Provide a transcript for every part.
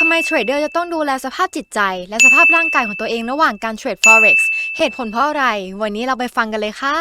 ทำไมเทรดเดอร์จะต้องดูแลสภาพจิตใจ และสภาพร่างกายของตัวเองระหว่างการเทรด forex เหตุผลเพราะอะไร วันนี้เราไปฟังกันเลยค่ะ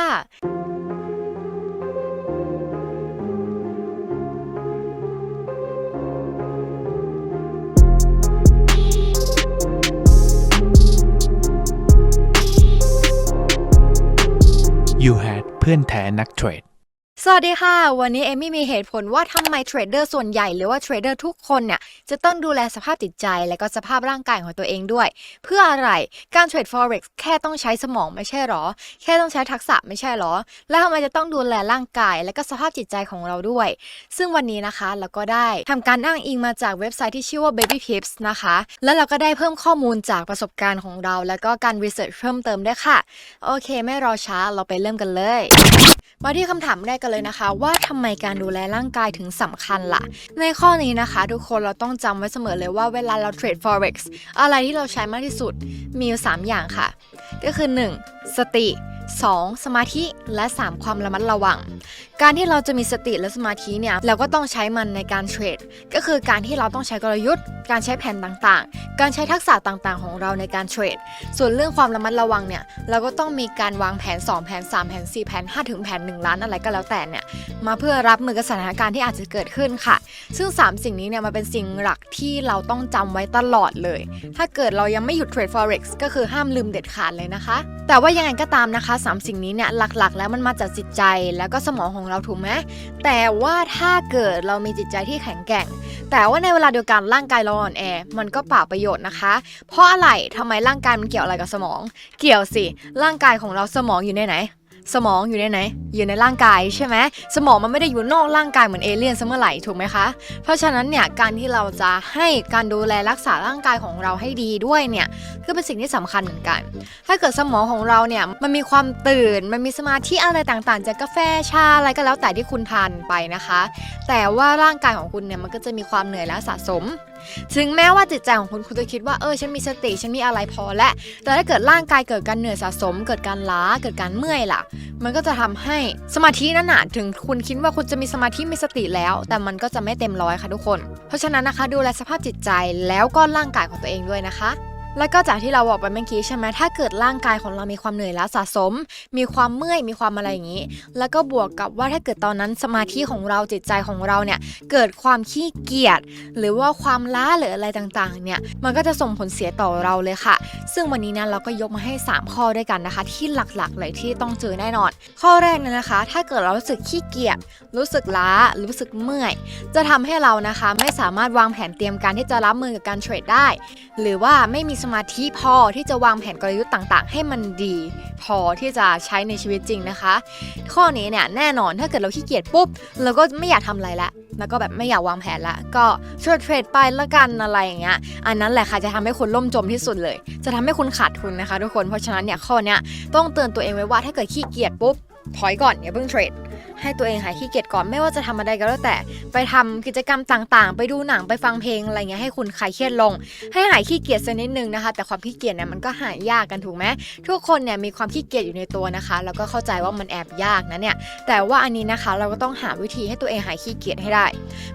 You had เพื่อนแท้นักเทรด สวัสดีค่ะ วันนี้เอมี่มีเหตุผลว่าทำไมเทรดเดอร์ส่วนใหญ่หรือว่าเทรดเดอร์ทุกคนเนี่ยจะต้องดูแลสภาพจิตใจและก็สภาพร่างกายของตัวเองด้วย เพื่ออะไรการเทรด forex แค่ต้องใช้สมองไม่ใช่หรอ แค่ต้องใช้ทักษะไม่ใช่หรอ แล้วทำไมจะต้องดูแลร่างกาย และก็สภาพจิตใจของเราด้วย ซึ่งวันนี้นะคะเราก็ได้ทำการอ้างอิงมาจากเว็บไซต์ที่ชื่อว่า baby pips นะคะ แล้วเราก็ได้เพิ่มข้อมูลจากประสบการณ์ของเรา แล้วก็การรีเสิร์ชเพิ่มเติมด้วยค่ะโอเค ไม่รอช้าเราไปเริ่มกันเลย มาที่คำถามแรกกันเลยนะคะ ว่าทำไมการดูแลร่างกายถึงสำคัญล่ะ ในข้อนี้นะคะ ทุกคนเราต้องจำไว้เสมอเลยว่าเวลาเราเทรด forex อะไรที่เราใช้มากที่สุดมีอยู่3อย่างค่ะ ก็คือ 1. สติ 2. สมาธิและ 3. ความระมัดระวัง การที่เราจะมีสติและสมาธิเนี่ยเราก็ต้องใช้มันในการเทรด ก็คือการที่เราต้องใช้กลยุทธ์ การใช้แผนต่างๆ การใช้ทักษะต่างๆ ของเราในการเทรด ส่วนเรื่องความระมัดระวังเนี่ยเราก็ต้องมีการวางแผน 2 แผน 3 แผน 4 แผน 5 ถึงแผน 1 ล้านอะไรก็แล้วแต่เนี่ยมาเพื่อรับมือกับสถานการณ์ที่อาจจะเกิดขึ้นค่ะ ซึ่ง 3 สิ่งนี้เนี่ยมันเป็นสิ่งหลักที่เราต้องจำไว้ตลอดเลย ถ้าเกิดเรายังไม่หยุดเทรด forex ก็คือห้ามลืมเด็ดขาดเลยนะคะ แต่ว่ายังไงก็ตามนะคะ3 สิ่งนี้เนี่ยหลักๆ แล้วมันมาจากจิตใจแล้วก็สมองของเราถูกไหมแต่ว่าถ้าเกิดเรามีจิตใจที่แข็งแกร่ง แต่ว่าในเวลาเดียวกันร่างกายเราอ่อนแอ มันก็เปล่าประโยชน์นะคะ เพราะอะไรทำไมร่างกายมันเกี่ยวอะไรกับสมอง เกี่ยวสิร่างกายของเราสมองอยู่ในไหน สมองอยู่ในไหน อยู่ในร่างกายใช่ไหมสมองมันไม่ได้อยู่นอกร่างกายเหมือนเอเลี่ยนเสมอไหร่ถูกไหมคะ เพราะฉะนั้นเนี่ยการที่เราจะให้การดูแลรักษาร่างกายของเราให้ดีด้วยเนี่ยคือเป็นสิ่งที่สำคัญเหมือนกัน ถ้าเกิดสมองของเราเนี่ยมันมีความตื่น มันมีสมาธิอะไรต่างๆ จากกาแฟชาอะไรก็แล้วแต่ที่คุณทานไปนะคะ แต่ว่าร่างกายของคุณเนี่ยมันก็จะมีความเหนื่อยและสะสม ถึงแม้ว่าจิตใจของคุณคุณจะคิดว่าเออฉันมีสติฉันมีอะไรพอแล้วแต่ถ้าเกิดร่างกายเกิดการเหนื่อยสะสม เกิดการล้าเกิดการเมื่อยล่ะ มันก็จะทำให้สมาธินั่นน่ะถึงคุณคิดว่าคุณจะมีสมาธิมีสติแล้ว แต่มันก็จะไม่เต็มร้อยค่ะทุกคน เพราะฉะนั้นนะคะดูแลสภาพจิตใจแล้วก็ร่างกายของตัวเองด้วยนะคะ แล้วก็จากที่เราบอกไปเมื่อกี้ใช่ไหมถ้าเกิดร่างกายของเรามีความเหนื่อยล้าสะสม มีความเมื่อยมีความอะไรอย่างนี้ แล้วก็บวกกับว่าถ้าเกิดตอนนั้นสมาธิของเราจิตใจของเราเนี่ยเกิดความขี้เกียจหรือว่าความล้าหรืออะไรต่างๆเนี่ยมันก็จะส่งผลเสียต่อเราเลยค่ะ ซึ่งวันนี้นะเราก็ยกมาให้ 3 ข้อด้วยกันนะคะ ที่หลักๆเลยที่ต้องเจอแน่นอน ข้อแรกเนยนะคะ ถ้าเกิดเรารู้สึกขี้เกียจรู้สึกล้ารู้สึกเมื่อย จะทำให้เรานะคะไม่สามารถวางแผนเตรียมการที่จะรับมือกับการเทรดได้ หรือว่าไม่มีสมาธิพอที่จะวางแผนกลยุทธ์ต่างๆ ให้มันดีพอที่จะใช้ในชีวิตจริงนะคะ ข้อนี้เนี่ยแน่นอนถ้าเกิดเราขี้เกียจปุ๊บเราก็ไม่อยากทำอะไรละแล้วก็แบบไม่อยากวางแผนละก็เทรดเทรดไปละกันอะไรอย่างเงี้ยอันนั้นแหละค่ะจะทำให้คุณล่มจมที่สุดเลย จะทำให้คุณขาดทุนนะคะ ทุกคนเพราะฉะนั้นเนี่ยข้อเนี้ยต้องเตือนตัวเองไว้ว่าถ้าเกิดขี้เกียจปุ๊บถอยก่อนอย่าเพิ่งเทรดให้ตัวเองหายขี้เกียจก่อนไม่ว่าจะทำอะไรก็แล้วแต่ ไปทำกิจกรรมต่างๆ ไปดูหนังไปฟังเพลงอะไรเงี้ยให้คุณคลายเครียดลง ให้หายขี้เกียจสักนิดนึงนะคะ แต่ความขี้เกียจเนี่ยมันก็หายยากกันถูกไหมทุกคนเนี่ยมีความขี้เกียจอยู่ในตัวนะคะ แล้วก็เข้าใจว่ามันแอบยากนะเนี่ยแต่ว่าอันนี้นะคะเราก็ต้องหาวิธีให้ตัวเองหายขี้เกียจให้ได้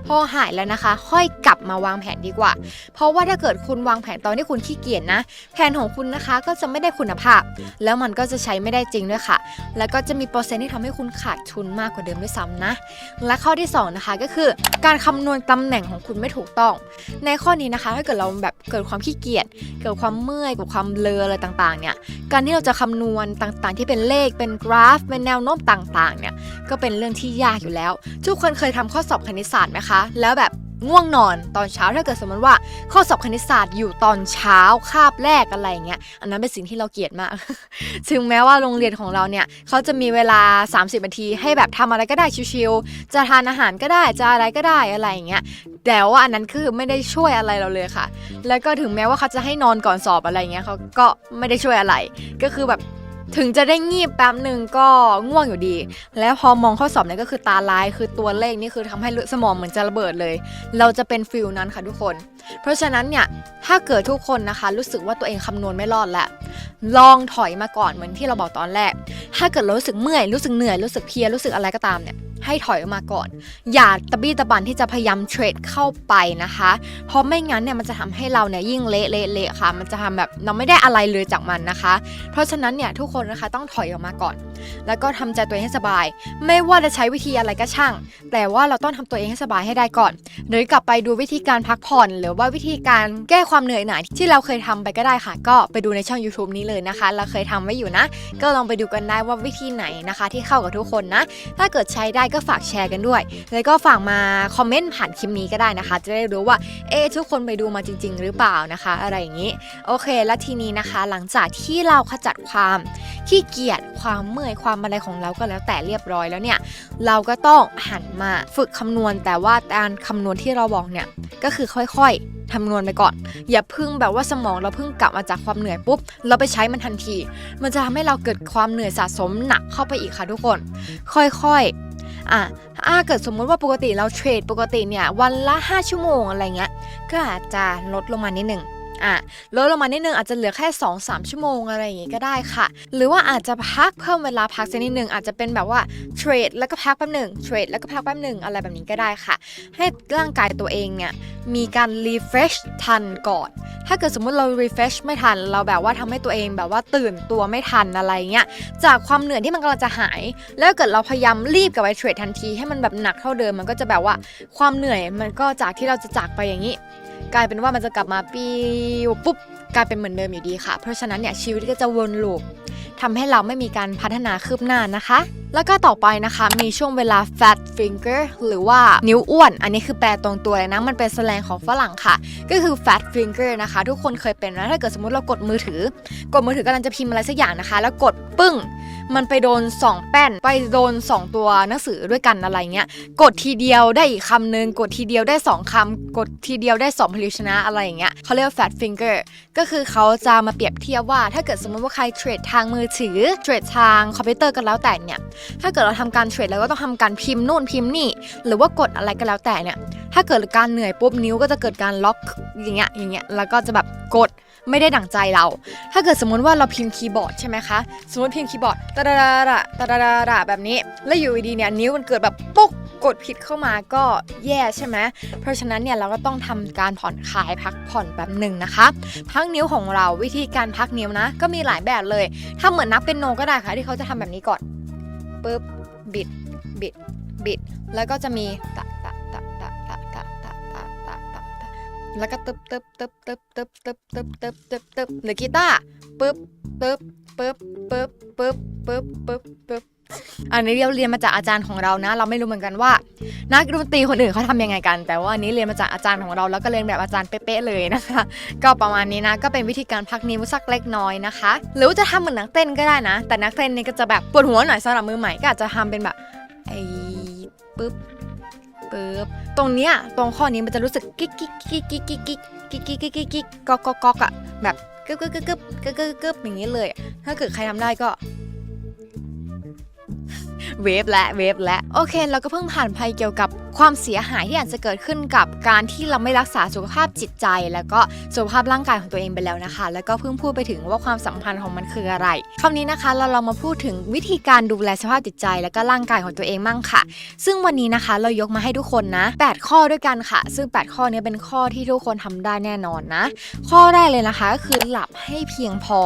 พอหายแล้วนะคะ ค่อยกลับมาวางแผนดีกว่า เพราะว่าถ้าเกิดคุณวางแผนตอนที่คุณขี้เกียจนะ แผนของคุณนะคะก็จะไม่ได้คุณภาพ แล้วมันก็จะใช้ไม่ได้จริงด้วยค่ะ แล้วก็จะมีเปอร์เซ็นต์ที่ทำให้คุณขาดทุนมากกว่าเดิมด้วยซ้ำนะ และข้อที่ 2 นะคะก็คือ การคำนวณตำแหน่งของคุณไม่ถูกต้อง ในข้อนี้นะคะถ้าเกิดเราแบบเกิดความขี้เกียจเกิดความเมื่อยกับความเบลออะไรต่างๆเนี่ยการที่เราจะคำนวณต่างๆ ที่เป็นเลขเป็นกราฟ เป็นแนวโน้มต่างๆเนี่ยก็เป็นเรื่องที่ยากอยู่แล้ว ทุกคนเคยทำข้อสอบคณิตศาสตร์ไหมคะ แล้วแบบ ง่วงนอนตอนเช้าถ้าเกิดสมมติว่า ข้อสอบคณิตศาสตร์อยู่ตอนเช้าคาบแรกอะไรอย่างเงี้ยอันนั้นเป็นสิ่งที่เราเกลียดมาก ถึงแม้ว่าโรงเรียนของเราเนี่ยเขาจะมีเวลา 30นาที ให้แบบทำอะไรก็ได้ชิวๆจะทานอาหารก็ได้จะอะไรก็ได้อะไรอย่างเงี้ยแต่ว่าอันนั้นคือไม่ได้ช่วยอะไรเราเลยค่ะ แล้วก็ถึงแม้ว่าเขาจะให้นอนก่อนสอบอะไรเงี้ยเขาก็ไม่ได้ช่วยอะไร ก็คือแบบ ถึงจะได้งีบแป๊บหนึ่งก็ง่วงอยู่ดี แล้วพอมองข้อสอบเนี่ยก็คือตาลายคือตัวเลขนี่คือทำให้สมองเหมือนจะระเบิดเลย เราจะเป็นฟิลนั้นค่ะทุกคน เพราะฉะนั้นเนี่ยถ้าเกิดทุกคนนะคะ รู้สึกว่าตัวเองคำนวณไม่รอดแล้วลองถอยมาก่อนเหมือนที่เราบอกตอนแรก ถ้าเกิดเรารู้สึกเมื่อยรู้สึกเหนื่อยรู้สึกเพลียรู้สึกอะไรก็ตามเนี่ย ให้ถอยออกมาก่อน อย่าตะบี้ตะบันที่จะพยายามเทรดเข้าไปนะคะ เพราะไม่งั้นเนี่ยมันจะทำให้เราเนี่ยยิ่งเละเละเละค่ะ มันจะทำแบบเราไม่ได้อะไรเลยจากมันนะคะ เพราะฉะนั้นเนี่ยทุกคนนะคะต้องถอยออกมาก่อน แล้วก็ทำใจตัวเองให้สบาย ไม่ว่าจะใช้วิธีอะไรก็ช่าง แต่ว่าเราต้องทำตัวเองให้สบายให้ได้ก่อน หรือกลับไปดูวิธีการพักผ่อน หรือว่าวิธีการแก้ความเหนื่อยหน่ายที่เราเคยทำไปก็ได้ค่ะ ก็ไปดูในช่อง YouTube นี้เลยนะคะ เราเคยทำไว้อยู่นะ ก็ลองไปดูกันได้ว่าวิธีไหนนะคะ ที่เข้ากับทุกคนนะ ถ้าเกิดใช้ได้ก็ฝากแชร์กันด้วย แล้วก็ฝากมาคอมเมนต์ผ่านคลิปนี้ก็ได้นะคะ จะได้รู้ว่าเอ๊ทุกคนไปดูมาจริง ๆ หรือเปล่านะคะ อะไรอย่างนี้ โอเค แล้วทีนี้นะคะ หลังจากที่เราขจัดความขี้เกียจความเมื่อยความอะไรของเราก็แล้วแต่เรียบร้อยแล้วเนี่ยเราก็ต้องหันมาฝึกคำนวณ แต่ว่าการคำนวณที่เราบอกเนี่ยก็คือค่อยๆคำนวณไปก่อน อย่าพึ่งแบบว่าสมองเราเพิ่งกลับมาจากความเหนื่อยปุ๊บ เราไปใช้มันทันที มันจะทำให้เราเกิดความเหนื่อยสะสมหนักเข้าไปอีกค่ะทุกคน ค่อยๆอะถ้าเกิดสมมุติว่าปกติเราเทรดปกติเนี่ยวันละ 5 ชั่วโมงอะไรเงี้ย ก็อาจจะลดลงมานิดหนึ่ง อะลดลงมานิดนึงอาจจะเหลือแค่ 2-3 ชั่วโมงอะไรอย่างงี้ก็ได้ค่ะ หรือว่าอาจจะพักเพิ่มเวลาพักสักนิดนึงอาจจะเป็นแบบว่าเทรดแล้วก็พักแป๊บหนึ่งเทรดแล้วก็พักแป๊บหนึ่งอะไรแบบนี้ก็ได้ค่ะ ให้ร่างกายตัวเองเนี่ยมีการ refresh ทันก่อน ถ้าเกิดสมมุติเรา refresh ไม่ทัน เราแบบว่าทำให้ตัวเองแบบว่าตื่นตัวไม่ทันอะไรเงี้ย จากความเหนื่อยที่มันกำลังจะหาย แล้วเกิดเราพยายามรีบกลับไปเทรดทันทีให้มันแบบหนักเท่าเดิมมันก็จะแบบว่าความเหนื่อยมันก็จากที่เราจะจากไปอย่างนี้ กลายเป็นว่ามันจะกลับมาปิวปุ๊บกลายเป็นเหมือนเดิมอยู่ดีค่ะ เพราะฉะนั้นเนี่ยชีวิตก็จะวนลูป ทำให้เราไม่มีการพัฒนาคืบหน้านะคะ แล้วก็ต่อไปนะคะมีช่วงเวลา fat finger หรือว่านิ้วอ้วน อันนี้คือแปลตรงตัวเลยนะ มันเป็นแสลงของฝรั่งค่ะ ก็คือ fat finger นะคะ ทุกคนเคยเป็นนะถ้าเกิดสมมติเรากดมือถือ กดมือถือกำลังจะพิมพ์อะไรสักอย่างนะคะ แล้วกดปึ้งมันไปโดน 2 แป้น ไปโดน 2 ตัวหนังสือด้วยกันอะไรเงี้ย กดทีเดียวได้อีกคำหนึ่งกดทีเดียวได้ 2คำกดทีเดียวได้2พลิชนะอะไรอย่างเงี้ยเขาเรียกว่า fat finger ก็คือเขาจะมาเปรียบเทียบว่า ถ้าเกิดสมมติว่าใครเทรดทางมือถือเทรดทางคอมพิวเตอร์กันแล้วแต่เนี่ยถ้าเกิดเราทำการเทรดแล้วก็ต้องทำการพิมพ์นู่นพิมพ์นี่ หรือว่ากดอะไรก็แล้วแต่เนี่ยถ้าเกิดการเหนื่อยปุ๊บนิ้วก็จะเกิดการล็อกอย่างเงี้ยอย่างเงี้ยแล้วก็จะแบบกด ไม่ได้ดั่งใจเรา ถ้าเกิดสมมติว่าเราพิมพ์คีย์บอร์ดใช่ไหมคะ สมมติพิมพ์คีย์บอร์ดตะดาดาดาตะดาดาดาแบบนี้ แล้วอยู่ดีเนี่ยนิ้วมันเกิดแบบปุ๊กกดผิดเข้ามาก็แย่ใช่ไหม เพราะฉะนั้นเนี่ยเราก็ต้องทำการผ่อนคลายพักผ่อนแบบหนึ่งนะคะ พักนิ้วของเราวิธีการพักนิ้วนะ ก็มีหลายแบบเลย ถ้าเหมือนนับเป็นโนก็ได้ค่ะที่เขาจะทำแบบนี้ก่อนปึ๊บบิดบิดบิด แล้วก็จะมีตะ แล้วก็ตึบตึบตึบตึบตึบตึบตึบตึบตึบตึบหรือกีตาร์ปึ๊บปึ๊บปึ๊บปึ๊บปึ๊บปึ๊บปึ๊บปึ๊บอันนี้เราเรียนมาจากอาจารย์ของเรานะ เราไม่รู้เหมือนกันว่า นักดนตรีคนอื่นเขาทำยังไงกัน แต่ว่าอันนี้เรียนมาจากอาจารย์ของเราแล้วก็เรียนแบบอาจารย์เป๊ะๆเลยนะคะ ก็ประมาณนี้นะก็เป็นวิธีการพักนิ้วสักเล็กน้อยนะคะ หรือว่าจะทำเหมือนนักเต้นก็ได้นะ แต่นักเต้นนี่ก็จะแบบปวดหัวหน่อยสำหรับมือใหม่ก็อาจจะทำเป็นแบบไอ้ปึ๊บ ปึ๊บตรงเนี้ยตรงข้อนี้มันจะรู้สึกกิ๊กกิ๊กกิ๊กกิ๊กกิ๊กกิ๊กกิ๊กกิ๊กกิ๊กกิ๊กกิ๊กก๊อกก๊อกก๊อกอะแบบกึ๊บกึ๊บกึ๊บกึ๊บกึ๊บกึ๊บกึ๊บอย่างนี้เลย ถ้าเกิดใครทำได้ก็ เวฟและเวฟและโอเค เราก็เพิ่งผ่านภัยเกี่ยวกับความเสียหายที่อาจจะเกิดขึ้นกับการที่เราไม่รักษาสุขภาพจิตใจ แล้วก็สุขภาพร่างกายของตัวเองไปแล้วนะคะ แล้วก็เพิ่งพูดไปถึงว่าความสัมพันธ์ของมันคืออะไรคราวนี้นะคะเราเรามาพูดถึงวิธีการดูแลสภาพจิตใจ แล้วก็ร่างกายของตัวเองมั่งค่ะ ซึ่งวันนี้นะคะเรายกมาให้ทุกคนนะ 8 ข้อด้วยกันค่ะ ซึ่ง 8 ข้อนี้เป็นข้อที่ทุกคนทำได้แน่นอนนะ ข้อแรกเลยนะคะก็คือหลับให้เพียงพอ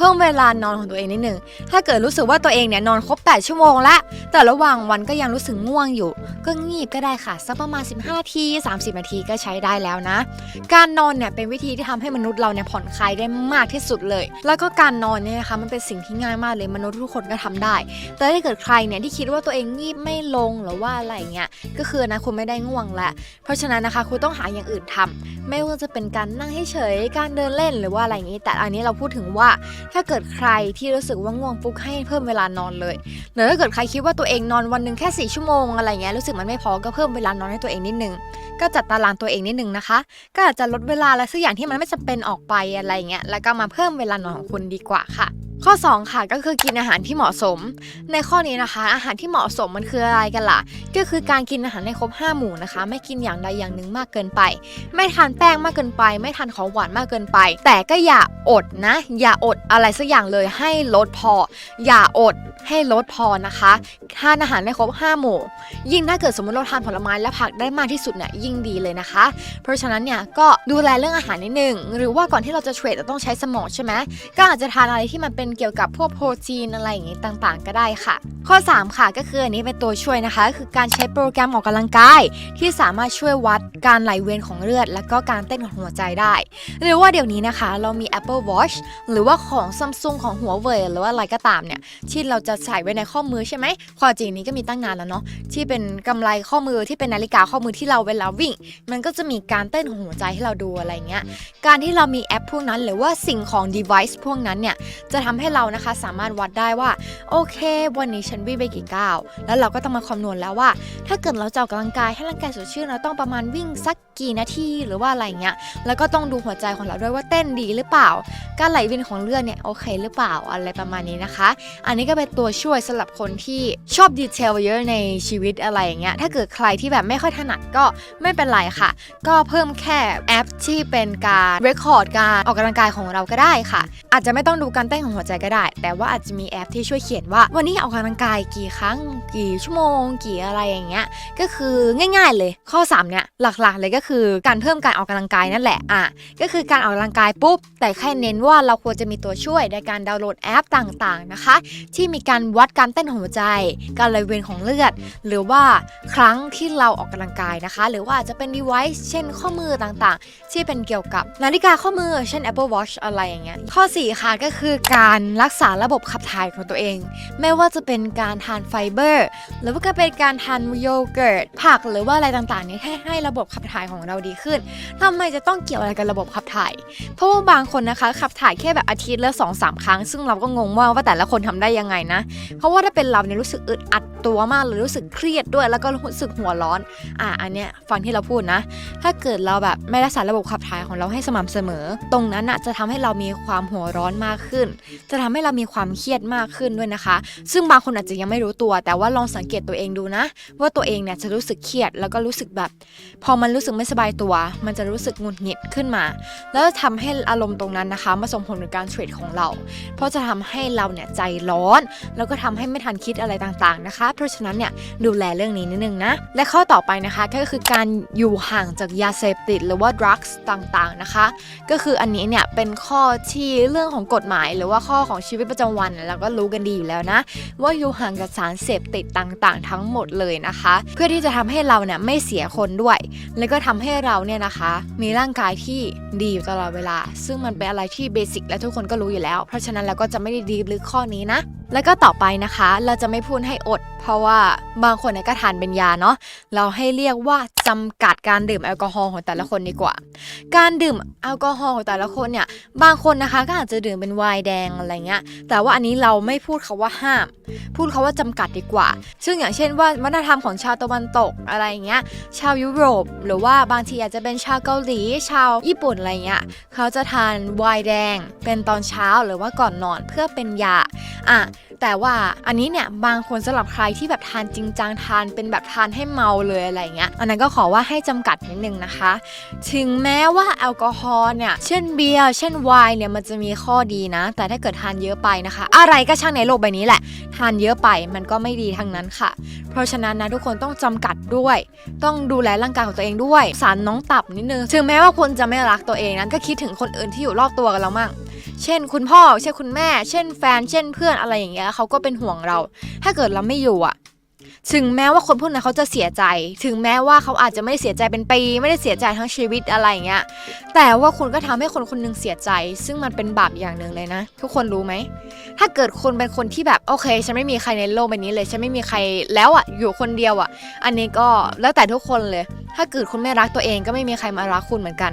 เพิ่มเวลานอนของตัวเองนิดนึง ถ้าเกิดรู้สึกว่าตัวเองเนี่ยนอนครบ 8 ชั่วโมงแล้วแต่ระหว่างวันก็ยังรู้สึกง่วงอยู่ ก็งีบก็ได้ค่ะ สักประมาณ 15นาที 30 นาทีก็ใช้ได้แล้วนะ การนอนเนี่ยเป็นวิธีที่ทำให้มนุษย์เราเนี่ยผ่อนคลายได้มากที่สุดเลย แล้วก็การนอนเนี่ยนะคะมันเป็นสิ่งที่ง่ายมากเลยมนุษย์ทุกคนก็ทำได้ แต่ถ้าเกิดใครเนี่ยที่คิดว่าตัวเองงีบไม่ลงหรือว่าอะไรเงี้ย ก็คือนะคุณไม่ได้ง่วงแล้วเพราะฉะนั้นนะคะคุณต้องหาอย่างอื่นทำไม่ว่าจะเป็นการนั่งเฉย การเดินเล่นหรือว่าอะไรอย่างนี้ แต่อันนี้เราพูดถึงว่าถ้าเกิดใครที่รู้สึกว่าง่วงปุ๊บให้เพิ่มเวลานอนเลยหรือถ้าเกิดใครคิดว่าตัวเองนอนวันหนึ่งแค่ 4 ชั่วโมงอะไรเงี้ยรู้สึกมันไม่พอก็เพิ่มเวลานอนให้ตัวเองนิดนึงก็จัดตารางตัวเองนิดนึงนะคะ ก็อาจจะลดเวลาและสักอย่างที่มันไม่จำเป็นออกไปอะไรเงี้ยแล้วก็มาเพิ่มเวลานอนของคุณดีกว่าค่ะ ข้อ 2 ค่ะก็คือกินอาหารที่เหมาะสม ในข้อนี้นะคะ อาหารที่เหมาะสมมันคืออะไรกันล่ะ ก็คือการกินอาหารในครบ 5 หมู่นะคะ ไม่กินอย่างใดอย่างหนึ่งมากเกินไป ไม่ทานแป้งมากเกินไป ไม่ทานของหวานมากเกินไป แต่ก็อย่าอดนะ อย่าอดอะไรสักอย่างเลยให้ลดพอ อย่าอดให้ลดพอนะคะทานอาหารในครบ 5 หมู่ ยิ่งถ้าเกิดสมมติเราทานผลไม้และผักได้มากที่สุดเนี่ยยิ่งดีเลยนะคะ เพราะฉะนั้นเนี่ยก็ดูแลเรื่องอาหารนิดนึงหรือว่าก่อนที่เราจะเทรดเราต้องใช้สมองใช่ไหมก็อาจจะทานอะไรที่มันเป็นเกี่ยวกับพวกโปรตีนอะไรอย่างงี้ต่างๆ ก็ได้ค่ะ ข้อ 3 ค่ะก็คืออันนี้เป็นตัวช่วยนะคะก็คือการใช้โปรแกรมออกกำลังกาย ที่สามารถช่วยวัดการไหลเวียนของเลือด และก็การเต้นของหัวใจได้ หรือว่าเดี๋ยวนี้นะคะ เรามี Apple Watch หรือว่าของ Samsung ของหัวเว่ยหรือว่าอะไรก็ตามเนี่ยที่เราจะใส่ไว้ในข้อมือใช่ไหมความจริงนี้ก็มีตั้งนานแล้วเนาะที่เป็นกำไรข้อมือที่เป็นนาฬิกาข้อมือที่เราเวลาวิ่ง มันก็จะมีการเต้นของหัวใจให้เราดูอะไรเงี้ยการที่เรามีแอปพวกนั้น หรือว่าสิ่งของ device พวกนั้นเนี่ยจะทำให้เรานะคะสามารถวัดได้ว่า โอเค วันนี้ฉันวิ่งไปกี่ก้าวแล้วเราก็ต้องมาคำนวณแล้วว่า ถ้าเกิดเราจะออกกำลังกายให้ร่างกายสดชื่นเราต้องประมาณวิ่งสักกี่นาทีหรือว่าอะไรเงี้ยแล้วก็ต้องดูหัวใจของเราด้วยว่าเต้นดีหรือเปล่า การไหลเวียนของเลือดเนี่ยโอเคหรือเปล่าอะไรประมาณนี้นะคะ อันนี้ก็เป็นตัวช่วยสำหรับคนที่ชอบดีเทลเยอะในชีวิตอะไรอย่างเงี้ยถ้าเกิดใครที่แบบไม่ค่อยถนัดก็ไม่เป็นไรค่ะ ก็เพิ่มแค่แอปที่เป็นการเรคคอร์ดการออกกำลังกายของเราก็ได้ค่ะ อาจจะไม่ต้องดูการเต้นของหัวใจก็ได้ แต่ว่าอาจจะมีแอปที่ช่วยเขียนว่า วันนี้ออกกำลังกายกี่ครั้ง กี่ชั่วโมง กี่อะไรอย่างเงี้ย ก็คือง่ายๆเลยข้อ 3 เนี่ย หลักๆเลยก็คือการเพิ่มการออกกำลังกายนั่นแหละอะก็คือการออกกำลังกายปุ๊บ แต่แค่เน้นว่าเราควรจะมีตัวช่วยในการดาวน์โหลดแอปต่างๆนะคะ ที่มีการวัดการเต้นของหัวใจ การไหลเวียนของเลือด หรือว่าครั้งที่เราออกกำลังกายนะคะ หรือว่าอาจจะเป็น device เช่นข้อมือต่างๆ ที่เป็นเกี่ยวกับนาฬิกาข้อมือเช่น Apple Watch อะไรอย่างเงี้ยข้อ 4 ค่ะก็คือการรักษาระบบขับถ่ายของตัวเอง ไม่ว่าจะเป็นการทานไฟเบอร์ หรือว่าก็เป็นการทานโยเกิร์ตผักหรือว่าอะไรต่างๆนี่ยให้ให้ระบบขับถ่ายของเราดีขึ้นทำไมจะต้องเกี่ยวอะไรกับระบบขับถ่าย เพราะว่าบางคนนะคะขับถ่ายแค่แบบอาทิตย์ละสองสามครั้ง ซึ่งเราก็งงว่าว่าแต่ละคนทำได้ยังไงนะ เพราะว่าถ้าเป็นเราเนี่ยรู้สึกอึดอัดตัวมากหรือรู้สึกเครียดด้วย แล้วก็รู้สึกหัวร้อน อะอันเนี้ยฟังที่เราพูดนะ ถ้าเกิดเราแบบไม่รักษาระบบขับถ่ายของเราให้สม่ำเสมอ ตรงนั้นนะจะทำให้เรามีความหัวร้อนมากขึ้นจะทำให้เรามีความเครียดมากขึ้นด้วยนะคะ ซึ่งบางคนอาจจะยังไม่รู้ตัว แต่ว่าลองสังเกตตัวเองดูนะ ว่าตัวเองเนี่ยจะรู้สึกเครียดแล้วก็รู้สึกแบบ พอมันรู้สึกไม่สบายตัว มันจะรู้สึกหงุดหงิดขึ้นมา แล้วจะทำให้อารมณ์ตรงนั้นนะคะมาส่งผลในการเทรดของเรา เพราะจะทำให้เราเนี่ยใจร้อน แล้วก็ทำให้ไม่ทันคิดอะไรต่างๆนะคะ เพราะฉะนั้นเนี่ยดูแลเรื่องนี้นิดนึงนะ และข้อต่อไปนะคะก็คือการอยู่ห่างจากยาเสพติดหรือว่า drugs ต่างๆนะคะ ก็คืออันนี้เนี่ยเป็นข้อที่เรื่องของกฎหมายหรือว่าข้อของชีวิตประจำวันเนี่ยเราก็รู้กันดีอยู่แล้วนะ ว่าอยู่ห่างจากสารเสพติดต่างๆ ทั้งหมดเลยนะคะ เพื่อที่จะทำให้เราเนี่ยไม่เสียคนด้วย แล้วก็ทำให้เราเนี่ยนะคะ มีร่างกายที่ดีอยู่ตลอดเวลา ซึ่งมันเป็นอะไรที่เบสิกและทุกคนก็รู้อยู่แล้ว เพราะฉะนั้นเราก็จะไม่ได้ดีลึกข้อนี้นะแล้วก็ต่อไปนะคะ เราจะไม่พูดให้อด เพราะว่าบางคนเนี่ยก็ทานเป็นยาเนาะเราให้เรียกว่าจำกัดการดื่มแอลกอฮอล์ของแต่ละคนดีกว่า การดื่มแอลกอฮอล์ของแต่ละคนเนี่ยบางคนนะคะก็อาจจะดื่มเป็นไวน์แดงอะไรเงี้ย แต่ว่าอันนี้เราไม่พูดคาว่าห้าม พูดคาว่าจำกัดดีกว่า ซึ่งอย่างเช่นว่าวัฒนธรรมของชาวตะวันตกอะไรเงี้ย ชาวยุโรป หรือว่าบางทีอาจจะเป็นชาวเกาหลี ชาวญี่ปุ่นอะไรเงี้ย เขาจะทานไวน์แดง เป็นตอนเช้าหรือว่าก่อนนอนเพื่อเป็นยา อะ แต่ว่าอันนี้เนี่ยบางคนสำหรับใครที่แบบทานจริงจังทานเป็นแบบทานให้เมาเลยอะไรเงี้ยอันนั้นก็ขอว่าให้จำกัดนิดนึงนะคะ ถึงแม้ว่าแอลกอฮอล์เนี่ยเช่นเบียร์เช่นไวน์เนี่ยมันจะมีข้อดีนะ แต่ถ้าเกิดทานเยอะไปนะคะ อะไรก็ช่างในโลกใบนี้แหละ ทานเยอะไปมันก็ไม่ดีทั้งนั้นค่ะ เพราะฉะนั้นนะทุกคนต้องจำกัดด้วย ต้องดูแลร่างกายของตัวเองด้วย สารน้องตับนิดนึง ถึงแม้ว่าคุณจะไม่รักตัวเองนั้นก็คิดถึงคนอื่นที่อยู่รอบตัวกันเรามั่ง เช่นคุณพ่อ เช่นคุณแม่ เช่นแฟน เช่นเพื่อนอะไรอย่างเงี้ยเขาก็เป็นห่วงเรา ถ้าเกิดเราไม่อยู่อะ ถึงแม้ว่าคนพวกนั้นเขาจะเสียใจ ถึงแม้ว่าเขาอาจจะไม่ได้เสียใจเป็นปี ไม่ได้เสียใจทั้งชีวิตอะไรอย่างเงี้ย แต่ว่าคุณก็ทำให้คนคนหนึงเสียใจ ซึ่งมันเป็นบาปอย่างหนึ่งเลยนะ ทุกคนรู้ไหม ถ้าเกิดคนเป็นคนที่แบบโอเค ฉันไม่มีใครในโลกใบนี้เลย ฉันไม่มีใครแล้วอะ อยู่คนเดียวอะ อันนี้ก็แล้วแต่ทุกคนเลย ถ้าเกิดคุณไม่รักตัวเองก็ไม่มีใครมารักคุณเหมือนกัน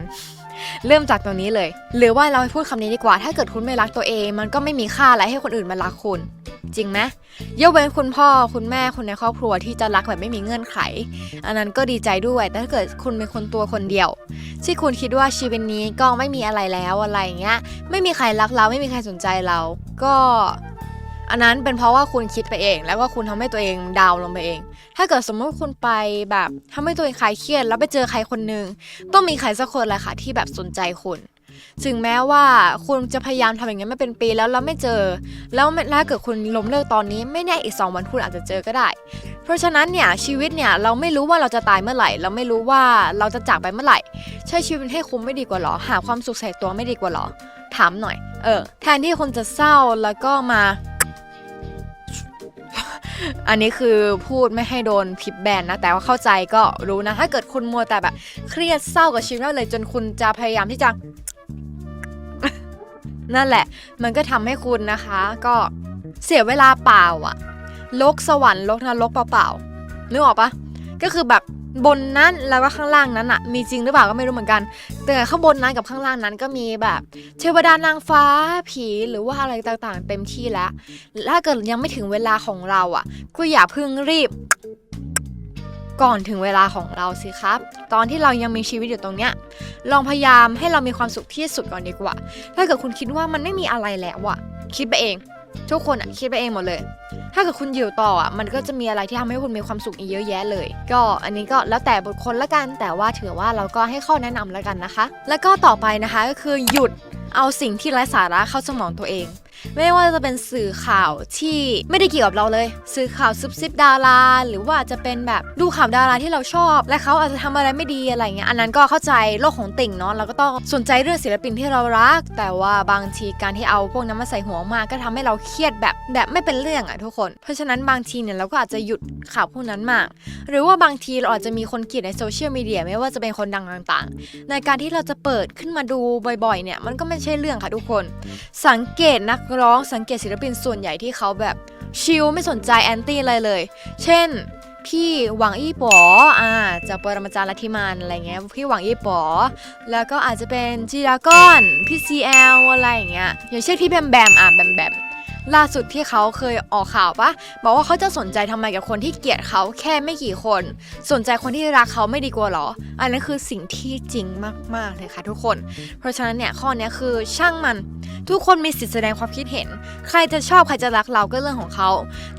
เริ่มจากตรงนี้เลย หรือว่าเราพูดคำนี้ดีกว่า ถ้าเกิดคุณไม่รักตัวเอง มันก็ไม่มีค่าอะไรให้คนอื่นมารักคุณ จริงไหมยกเว้นคุณพ่อคุณแม่คนในครอบครัวที่จะรักแบบไม่มีเงื่อนไข อันนั้นก็ดีใจด้วย แต่ถ้าเกิดคุณเป็นคนตัวคนเดียว ที่คุณคิดว่าชีวิตนี้ก็ไม่มีอะไรแล้วอะไรอย่างเงี้ย ไม่มีใครรักเราไม่มีใครสนใจเรา ก็ อันนั้นเป็นเพราะว่าคุณคิดไปเอง แล้วก็คุณทำให้ตัวเองดาวลงไปเอง ถ้าเกิดสมมติคุณไปแบบทำให้ตัวเองคลายเครียด แล้วไปเจอใครคนหนึ่งต้องมีใครสักคนแหละค่ะที่แบบสนใจคุณถึงแม้ว่าคุณจะพยายามทำอย่างนี้มาเป็นปีแล้วแล้วไม่เจอ แล้วไม่ถ้าเกิดคุณล้มเลิกตอนนี้ไม่แน่อีกสองวันคุณอาจจะเจอก็ได้ เพราะฉะนั้นเนี่ยชีวิตเนี่ยเราไม่รู้ว่าเราจะตายเมื่อไหร่ เราไม่รู้ว่าเราจะจากไปเมื่อไหร่ ใช้ชีวิตให้คุ้มไม่ดีกว่าหรอ หาความสุขใส่ตัวไม่ดีกว่าหรอ ถามหน่อย เออ แทนที่คุณจะเศร้าแล้วก็มา อันนี้คือพูดไม่ให้โดนพิบแบนนะ แต่ว่าเข้าใจก็รู้นะ ถ้าเกิดคุณมัวแต่แบบ เครียดเศร้ากับชีวิตเลยจนคุณจะพยายามที่จะ นั่นแหละ มันก็ทำให้คุณนะคะ ก็เสียเวลาเปล่าอะโลกสวรรค์โลกนรกเปล่าๆนึกออกปะก็คือแบบ บนนั้นแล้วก็ข้างล่างนั้นอะมีจริงหรือเปล่าก็ไม่รู้เหมือนกัน แต่ข้างบนนั้นกับข้างล่างนั้นก็มีแบบ เทวดานางฟ้าผีหรือว่าอะไรต่างๆ เต็มที่แล้วถ้าเกิดยังไม่ถึงเวลาของเราอะก็อย่าเพิ่งรีบ ก่อนถึงเวลาของเราสิครับ ตอนที่เรายังมีชีวิตอยู่ตรงเนี้ยลองพยายามให้เรามีความสุขที่สุดก่อนดีกว่า ถ้าเกิดคุณคิดว่ามันไม่มีอะไรแล้วอะคิดไปเอง ทุกคนคิดไปเองหมดเลย ถ้าเกิดคุณอยู่ต่ออะ มันก็จะมีอะไรที่ทำให้คุณมีความสุขอีกเยอะแยะเลย ก็อันนี้ก็แล้วแต่บุคคลละกัน แต่ว่าถือว่าเราก็ให้ข้อแนะนำแล้วกันนะคะ แล้วก็ต่อไปนะคะก็คือหยุดเอาสิ่งที่ไร้สาระเข้าสมองตัวเอง ไม่ว่าจะเป็นสื่อข่าวที่ไม่ได้เกี่ยวกับเราเลย สื่อข่าวซุบซิบดารา หรือว่าจะเป็นแบบดูข่าวดาราที่เราชอบ และเขาอาจจะทำอะไรไม่ดีอะไรเงี้ยอันนั้นก็เข้าใจโลกของติ่งเนาะเราก็ต้องสนใจเรื่องศิลปินที่เรารัก แต่ว่าบางทีการที่เอาพวกนั้นมาใส่หัวมากก็ทำให้เราเครียดแบบแบบไม่เป็นเรื่องอะทุกคน เพราะฉะนั้นบางทีเนี่ยเราก็อาจจะหยุดข่าวพวกนั้นมาก หรือว่าบางทีเราอาจจะมีคนเกลียดในโซเชียลมีเดียไม่ว่าจะเป็นคนดังต่างๆ ในการที่เราจะเปิดขึ้นมาดูบ่อยๆเนี่ยมันก็ไม่ใช่เรื่องค่ะทุกคน สังเกตนักร้องสังเกตศิลปินส่วนใหญ่ที่เขาแบบชิลไม่สนใจแอนตี้อะไรเลย เช่น พี่หวังอี้ป๋ออ่าจากปรมาจารย์ลัทธิมานอะไรเงี้ย พี่หวังอี้ป๋อ แล้วก็อาจจะเป็นจีรากอน พี่ซีแอลอะไรอย่างเงี้ย อย่างเช่นพี่แบมแบมอะแบมแบม ล่าสุดที่เขาเคยออกข่าวปะบอกว่าเขาจะสนใจทำไมกับคนที่เกลียดเขาแค่ไม่กี่คน สนใจคนที่รักเขาไม่ดีกว่าหรอ อันนั้นคือสิ่งที่จริงมากๆเลยค่ะทุกคน เพราะฉะนั้นเนี่ยข้อนี้คือช่างมัน ทุกคนมีสิทธิแสดงความคิดเห็น ใครจะชอบใครจะรักเราก็เรื่องของเขา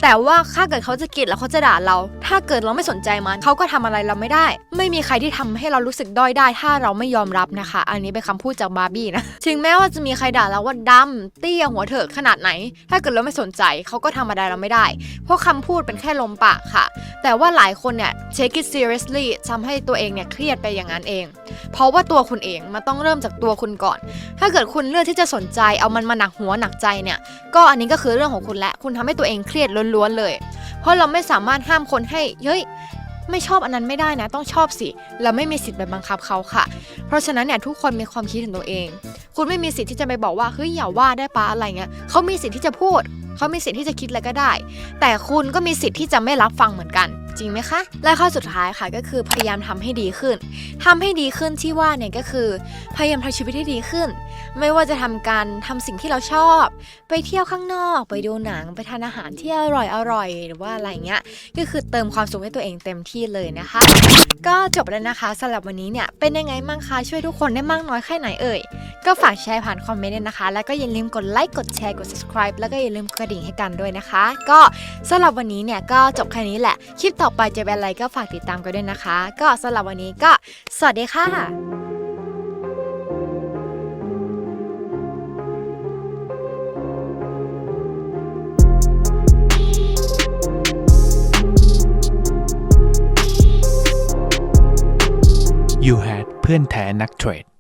แต่ว่าถ้าเกิดเขาจะเกลียดแล้วเขาจะด่าเรา ถ้าเกิดเราไม่สนใจมันเขาก็ทำอะไรเราไม่ได้ ไม่มีใครที่ทำให้เรารู้สึกด้อยได้ ถ้าเราไม่ยอมรับนะคะ อันนี้เป็นคำพูดจากบาร์บี้นะ ถึงแม้ว่าจะมีใครด่าเราว่าดำเตี้ยหัวเถิกขนาดไหนถ้าเกิดเราไม่สนใจเขาก็ทำอะไรเราไม่ได้ เพราะคำพูดเป็นแค่ลมปากค่ะ แต่ว่าหลายคนเนี่ย take it seriously ทำให้ตัวเองเนี่ยเครียดไปอย่างนั้นเอง เพราะว่าตัวคุณเองมันต้องเริ่มจากตัวคุณก่อน ถ้าเกิดคุณเลือกที่จะสนใจเอามันมาหนักหัวหนักใจเนี่ยก็อันนี้ก็คือเรื่องของคุณและคุณทำให้ตัวเองเครียดล้วนๆเลย เพราะเราไม่สามารถห้ามคนให้เฮ้ย ไม่ชอบอันนั้นไม่ได้นะ ต้องชอบสิเราไม่มีสิทธิ์ไปบังคับเขาค่ะ เพราะฉะนั้นเนี่ยทุกคนมีความคิดของตัวเอง คุณไม่มีสิทธิ์ที่จะไปบอกว่าเฮ้ยอย่าว่าได้ปะอะไรเงี้ยเขามีสิทธิ์ที่จะพูด เขามีสิทธิ์ที่จะคิดอะไรก็ได้ แต่คุณก็มีสิทธิ์ที่จะไม่รับฟังเหมือนกัน จริงไหมคะ และข้อสุดท้ายค่ะก็คือพยายามทำให้ดีขึ้นทำให้ดีขึ้นที่ว่าเนี่ยก็คือ พยายามทำชีวิตให้ดีขึ้น ไม่ว่าจะทำการทำสิ่งที่เราชอบ ไปเที่ยวข้างนอกไปดูหนังไปทานอาหารที่อร่อยอร่อยหรือว่าอะไรเงี้ยก็คือเติมความสุขให้ตัวเองเต็มที่เลยนะคะ ก็จบแล้วนะคะสำหรับวันนี้เนี่ยเป็นยังไงบ้างคะช่วยทุกคนได้มากน้อยแค่ไหนเอ่ย ก็ฝากแชร์ผ่านคอมเมนต์ด้วยนะคะ แล้วก็อย่าลืมกดไลค์กดแชร์กด subscribe แล้วก็อย่าลืมกระดิ่งให้กันด้วยนะคะ ก็สำหรับวันนี้เนี่ยก็จบแค่นี้แหละ คลิปต่อไปจะเป็นอะไรก็ฝากติดตามกันด้วยนะคะ ก็สำหรับวันนี้ก็สวัสดีค่ะ You had เพื่อนแท้นักเทรด